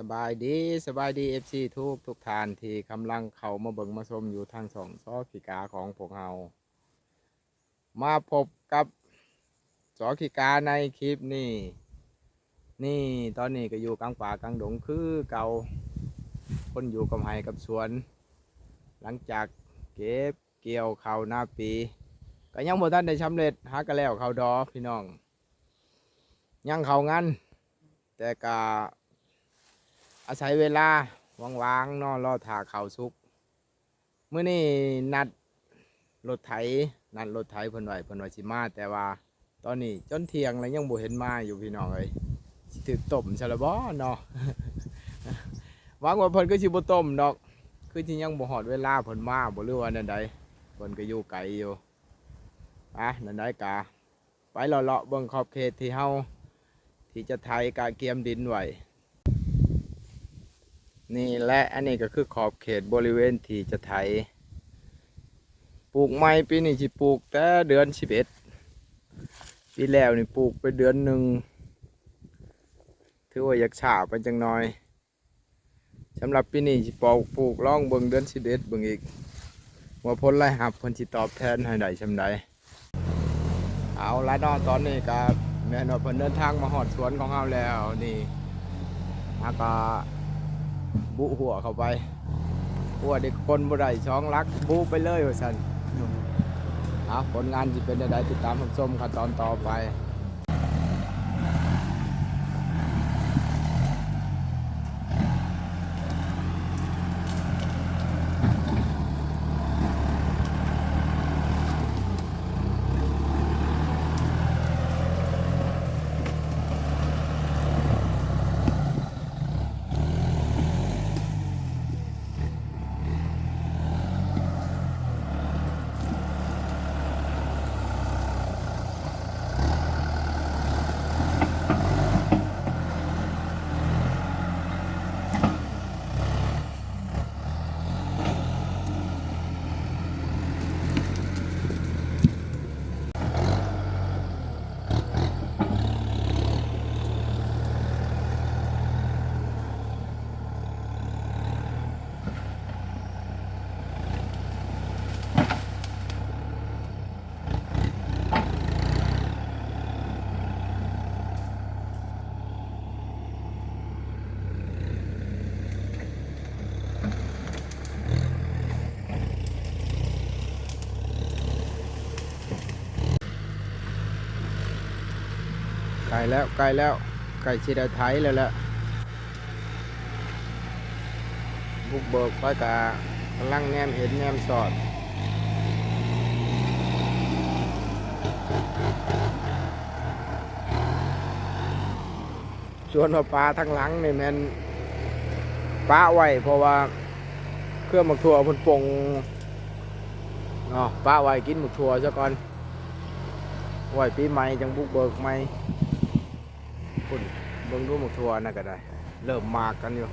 สบายดีสบายดีเอฟซีทุกทุกทานที่กำลังเข้ามาเบิงมาชมอยู่ทางช่องซอขีกาของพวกเรามาพบกับซอขีกาในคลิปนี้นี่ตอนนี้ก็อยู่กลางป่ากลางดงคือเก่าคนอยู่กับไห้กับสวน หลังจากเก็บเกี่ยวข้าวหน้าปีก็ยังบ่ทันได้สำเร็จหากันแล้วข้าวดอพี่น้อง ยังเขางั้นแต่ก็ อาศัยเวลาว่างๆนอนรอถาเขาวสุกเมื่อนี้นัดรถไถนัดรถไถเพิ่นไว้เพิ่นว่าสิมา แต่ว่าตอนนี้จนเที่ยงแล้วยังบ่เห็นมาอยู่พี่น้องเอ้ยสิถึกต้มซะละบ่เนาะหวังว่าเพิ่นก็สิบ่ต้มดอก คือที่ยังบ่ฮอดเวลาเพิ่นมาบ่รู้ว่านั่นใดเพิ่นก็อยู่ไกลอยู่อะนั่นใดกะไปเลาะๆเบิ่งขอบเขตที่เฮาที่จะไทยกาเกียมดินไว้ นี่และอันนี้ก็คือขอบเขตบริเวณที่จะไทยปลูกไม้ปีนี้สิปลูกแต่เดือนสิบเอ็ดปีแล้วนี่ปลูกไปเดือนหนึ่งถือว่าอยากฉาไปจังน้อยสำหรับปีนี้สิปลูกปลูกล่องเบิงเดือนสิบเอ็ดเบิงอีกว่าผลไรหับผลสิตอบแทนให้ได้ชำใดเอาละนอตอนนี้ก็แม่นว่าเพิ่นเดินทางมาหอดสวนของเราแล้วนี่แล้วก็ บุหัวเข้าไปหัวเด็กคนบ่ได้ช่องรักบุไปเลยว่าซั่นเอาผลงานสิเป็นจังไดติดตามรับชมขั้นตอนต่อไป ไกลแล้วไกลแล้วไก่ชีดาไทยแล้วแหละบุกเบิกไปกะกำลังแนมเห็นแนมสอดส่วนปลาทั้งหลังนี่แมนปลาไว้เพราะว่าเครื่องหมักถั่วเพุ่นปงเนาะปลาไว้กินหมักถั่วซะก่อนไว้ปีใหม่จังบุกเบิกใหม่ คุณเบิ่งดูหมกทัวน่ะก็ได้ เริ่มมากกันอยู่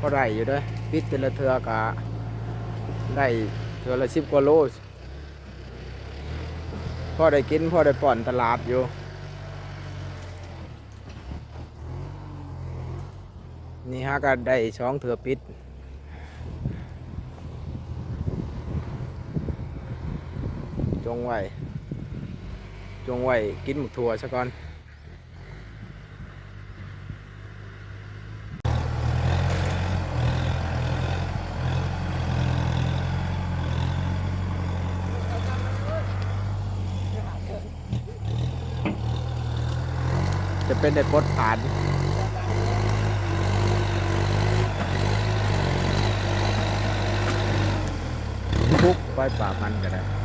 ก็ได้อยู่ด้วยปิดแต่ละเทือกะได้เทือละสิบกว่าโลพอได้กินพ่อได้ป่อนตลาดอยู่นี่ฮะก็ได้ช่องเถือปิดจงไว้ จงไว้กินหมึกถั่วซะก่อนจะเป็นได้ปดผ่านทุกไปป่ามันก็ได้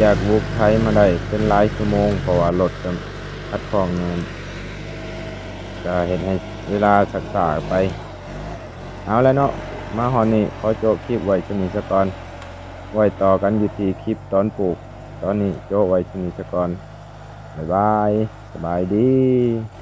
จากบุกไทยมาได้เป็นหลายชั่วโมงเพราะว่ารถกับคัดคลองเงินจะเห็นให้เวลาสักษาไป เอาแล้วเนาะมาหอนนี่ขอโจบคลิปไว้ชนิสกอนไว้ต่อกันอยู่ที่คลิปตอนปลูก ตอนนี้โจไว้ชนิสกอนบ๊ายบาย สบายดี